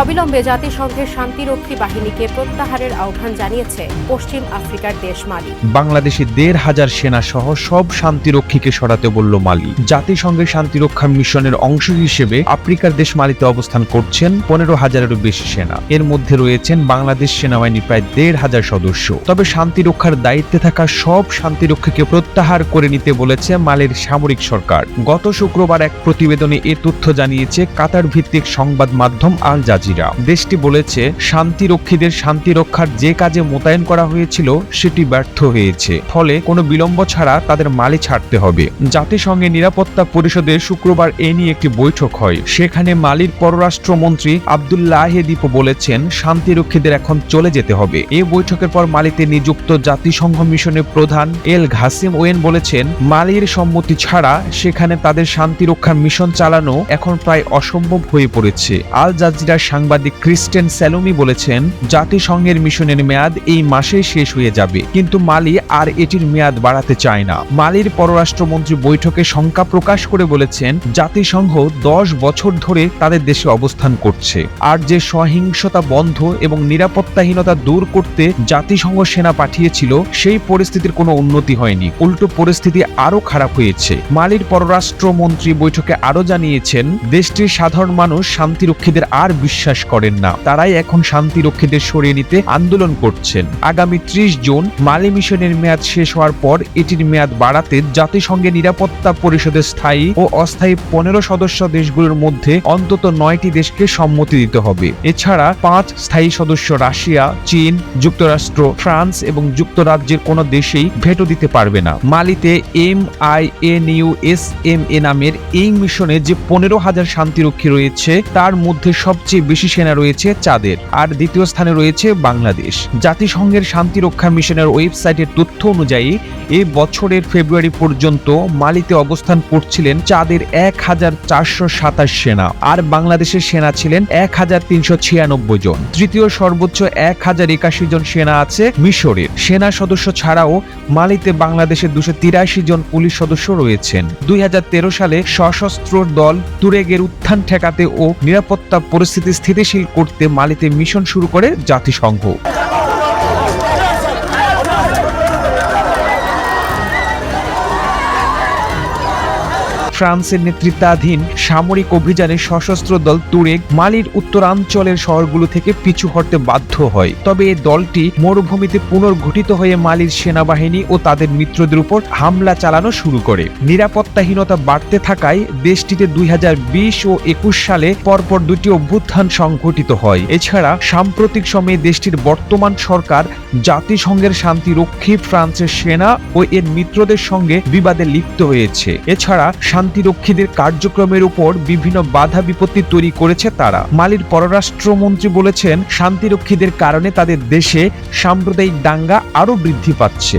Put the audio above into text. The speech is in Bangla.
অবিলম্বে জাতিসংঘের শান্তিরক্ষী বাহিনীকে প্রত্যাহারের আহ্বান জানিয়েছে পশ্চিম আফ্রিকার দেশ মালি। বাংলাদেশে দেড় হাজার সেনা সহ সব শান্তিরক্ষীকে সরাতে বলল মালি। জাতিসংঘের শান্তিরক্ষা মিশনের অংশ হিসেবে আফ্রিকার দেশ মালিতে অবস্থান করছেন পনেরো হাজারেরও বেশি সেনা। এর মধ্যে রয়েছেন বাংলাদেশ সেনাবাহিনীর প্রায় দেড় হাজার সদস্য। তবে শান্তিরক্ষার দায়িত্বে থাকা সব শান্তিরক্ষীকে প্রত্যাহার করে নিতে বলেছে মালির সামরিক সরকার। গত শুক্রবার এক প্রতিবেদনে এ তথ্য জানিয়েছে কাতার ভিত্তিক সংবাদ মাধ্যম আল জাজিরা দেশটি বলেছে, শান্তিরক্ষীদের শান্তি রক্ষার যে কাজে মোতায়েন করা হয়েছিল, সেটি ব্যর্থ হয়েছে। ফলে কোনো বিলম্ব ছাড়া তাদের মালি ছাড়তে হবে। জাতিসংঘের নিরাপত্তা পরিষদে শুক্রবার এ নিয়ে একটি বৈঠক হয়। সেখানে মালির পররাষ্ট্রমন্ত্রী আবদুল্লাহ দীপ বলেছেন, শান্তিরক্ষীদের এখন চলে যেতে হবে। এ বৈঠকের পর মালিতে নিযুক্ত জাতিসংঘ মিশনের প্রধান এল ঘাসিম ওয়েন বলেছেন, মালির সম্মতি ছাড়া সেখানে তাদের শান্তিরক্ষা মিশন চালানো এখন প্রায় অসম্ভব হয়ে পড়েছে। আল জাজিরার সাংবাদিক ক্রিস্টেন স্যালোমি বলেছেন, জাতিসংঘের মিশনের মেয়াদ এই মাসে শেষ হয়ে যাবে, কিন্তু মালি আর এটির মেয়াদ বাড়াতে চায় না। মালির পররাষ্ট্রমন্ত্রী বৈঠকে শঙ্কা প্রকাশ করে বলেছেন, জাতিসংঘ দশ বছর ধরে তাদের দেশে অবস্থান করছে। আর যে সহিংসতা বন্ধ এবং নিরাপত্তাহীনতা দূর করতে জাতিসংঘ সেনা পাঠিয়েছিল, সেই পরিস্থিতির কোনো উন্নতি হয়নি। উল্টো পরিস্থিতি আরও খারাপ হয়েছে। মালির পররাষ্ট্রমন্ত্রী বৈঠকে আরও জানিয়েছেন, দেশটির সাধারণ মানুষ শান্তিরক্ষীদের আর বিশ্বাস করেন না। তারাই এখন শান্তিরক্ষীদের সরিয়ে নিতে আন্দোলন করছেন। আগামী ত্রিশ জুন মালি মিশনের মেয়াদ শেষ হওয়ার পর এটির মেয়াদ বাড়াতে জাতিসংঘের নিরাপত্তা পরিষদের স্থায়ী ও অস্থায়ী পনেরো সদস্য দেশগুলোর মধ্যে অন্তত নয়টি দেশকে সম্মতি দিতে হবে। এছাড়া পাঁচ স্থায়ী সদস্য রাশিয়া, চীন, যুক্তরাষ্ট্র, ফ্রান্স এবং যুক্তরাজ্যের কোনো দেশেই ভেটো দিতে পারবে না। মালিতে M I N U S M A নামের এই মিশনে যে পনেরো হাজার শান্তিরক্ষী রয়েছে, তার মধ্যে সবচেয়ে বেশি সেনা রয়েছে চাঁদের। আর দ্বিতীয় স্থানে রয়েছে বাংলাদেশ। জাতিসংঘের শান্তিরক্ষা মিশনের ওয়েবসাইটের তথ্য অনুযায়ী, এই বছরের ফেব্রুয়ারি পর্যন্ত মালিতে অবস্থান করছিলেন চাঁদের এক হাজার চারশো সাতাশ সেনা, আর বাংলাদেশের সেনা ছিলেন এক হাজার তিনশো ছিয়ানব্বই জন। তৃতীয় সর্বোচ্চ এক হাজার একাশি জন সেনা আছে মিশরের। সেনা সদস্য ছাড়াও মালিতে বাংলাদেশের দুশো তিরাশি জন পুলিশ সদস্য রয়েছেন। দুই হাজার তেরো সালে সশস্ত্র দল তুরেগের উত্থান ঠেকাতে ও নিরাপত্তা পরিস্থিতি স্থিতিশীল করতে মালিতে মিশন শুরু করে জাতিসংঘ। ফ্রান্সের নেতৃত্বাধীন সামরিক অভিযানে সশস্ত্র দল তুরেক মালির উত্তরাঞ্চলের শহরগুলো থেকে পিছু হটতে বাধ্য হয়। তবে এই দলটি মরুভূমিতে পুনর্গঠিত হয়ে মালির সেনাবাহিনী ও তাদের মিত্রদের উপর হামলা চালানো শুরু করে। নিরাপত্তাহীনতা বাড়তে থাকায় দেশটিতে দুই ও একুশ সালে পরপর দুটি অভ্যুত্থান সংঘটিত হয়। এছাড়া সাম্প্রতিক সময়ে দেশটির বর্তমান সরকার জাতিসংঘের শান্তিরক্ষী ফ্রান্সের সেনা ও এর মিত্রদের সঙ্গে বিবাদে লিপ্ত হয়েছে। এছাড়া শান্তিরক্ষীদের কার্যক্রমের উপর বিভিন্ন বাধা বিপত্তি তৈরি করেছে তারা। মালির পররাষ্ট্রমন্ত্রী বলেছেন, শান্তিরক্ষীদের কারণে তাদের দেশে সাম্প্রদায়িক দাঙ্গা আরও বৃদ্ধি পাচ্ছে।